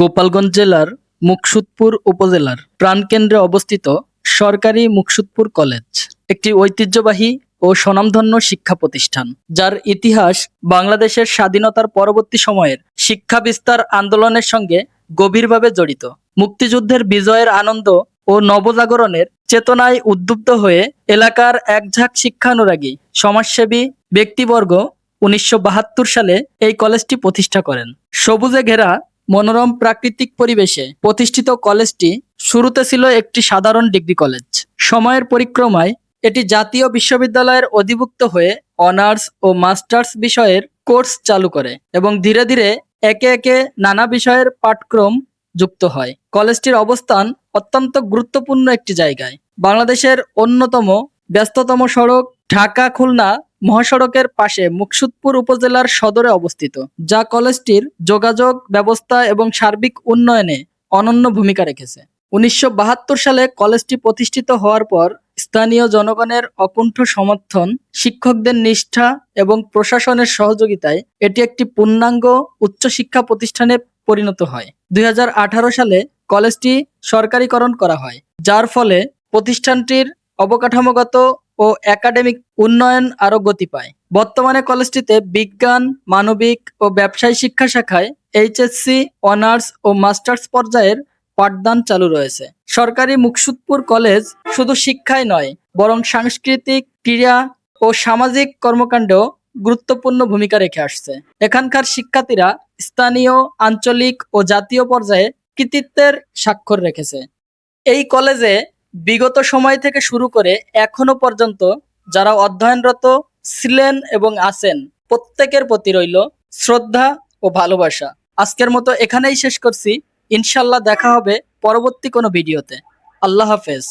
গোপালগঞ্জ জেলার মুকসুদপুর উপজেলার প্রাণকেন্দ্রে অবস্থিত সরকারি মুকসুদপুর কলেজ। একটি ঐতিহ্যবাহী ও স্বনামধন্য শিক্ষা প্রতিষ্ঠান, যার ইতিহাস বাংলাদেশের স্বাধীনতার পরবর্তী সময়ের শিক্ষা বিস্তার আন্দোলনের সঙ্গে গভীরভাবে জড়িত। মুক্তিযুদ্ধের বিজয়ের আনন্দ ও নবজাগরণের চেতনায় উদ্বুদ্ধ হয়ে এলাকার একঝাঁক শিক্ষানুরাগী, সমাজসেবী ব্যক্তিবর্গ উনিশশো বাহাত্তর সালে এই কলেজটি প্রতিষ্ঠা করেন। সবুজে ঘেরা মনোরম প্রাকৃতিক পরিবেশে প্রতিষ্ঠিত কলেজটি শুরুতে ছিল একটি সাধারণ ডিগ্রি কলেজ। সময়ের পরিক্রমায় এটি জাতীয় বিশ্ববিদ্যালয়ের অধিভুক্ত হয়ে অনার্স ও মাস্টার্স বিষয়ের কোর্স চালু করে এবং ধীরে ধীরে একে একে নানা বিষয়ের পাঠক্রম যুক্ত হয়। কলেজটির অবস্থান অত্যন্ত গুরুত্বপূর্ণ একটি জায়গায়। বাংলাদেশের অন্যতম ব্যস্ততম সড়ক ঢাকা খুলনা মহাসড়কের পাশে মুকসুদপুর উপজেলার সদরে অবস্থিত, যা কলেজটির যোগাযোগ ব্যবস্থা এবং সার্বিক উন্নয়নে অনন্য ভূমিকা রেখেছে। উনিশশো বাহাত্তর সালে কলেজটি প্রতিষ্ঠিত হওয়ার পর স্থানীয় জনগণের অকুণ্ঠ সমর্থন, শিক্ষকদের নিষ্ঠা এবং প্রশাসনের সহযোগিতায় এটি একটি পূর্ণাঙ্গ উচ্চশিক্ষা প্রতিষ্ঠানে পরিণত হয়। দুই হাজার আঠারো সালে কলেজটি সরকারিকরণ করা হয়, যার ফলে প্রতিষ্ঠানটির অবকাঠামোগত ও একাডেমিক উন্নয়ন আরও গতি পায়। বর্তমানে কলেজটিতে বিজ্ঞান, মানবিক ও ব্যবসায় শিক্ষা শাখায় এইচএসসি, অনার্স ও মাস্টার্স পর্যায়ের পাঠদান চালু রয়েছে। সরকারি মুকসুদপুর কলেজ শুধু শিক্ষাই নয়, বরং সাংস্কৃতিক ক্রীড়া ও সামাজিক কর্মকাণ্ডেও গুরুত্বপূর্ণ ভূমিকা রেখে আসছে। এখানকার শিক্ষার্থীরা স্থানীয়, আঞ্চলিক ও জাতীয় পর্যায়ে কৃতিত্বের স্বাক্ষর রেখেছে। এই কলেজে বিগত সময় থেকে শুরু করে এখনও পর্যন্ত যারা অধ্যয়নরত ছিলেন এবং আছেন, প্রত্যেকের প্রতি রইল শ্রদ্ধা ও ভালোবাসা। আজকের মতো এখানেই শেষ করছি। ইনশাল্লাহ দেখা হবে পরবর্তী কোনো ভিডিওতে। আল্লাহ হাফেজ।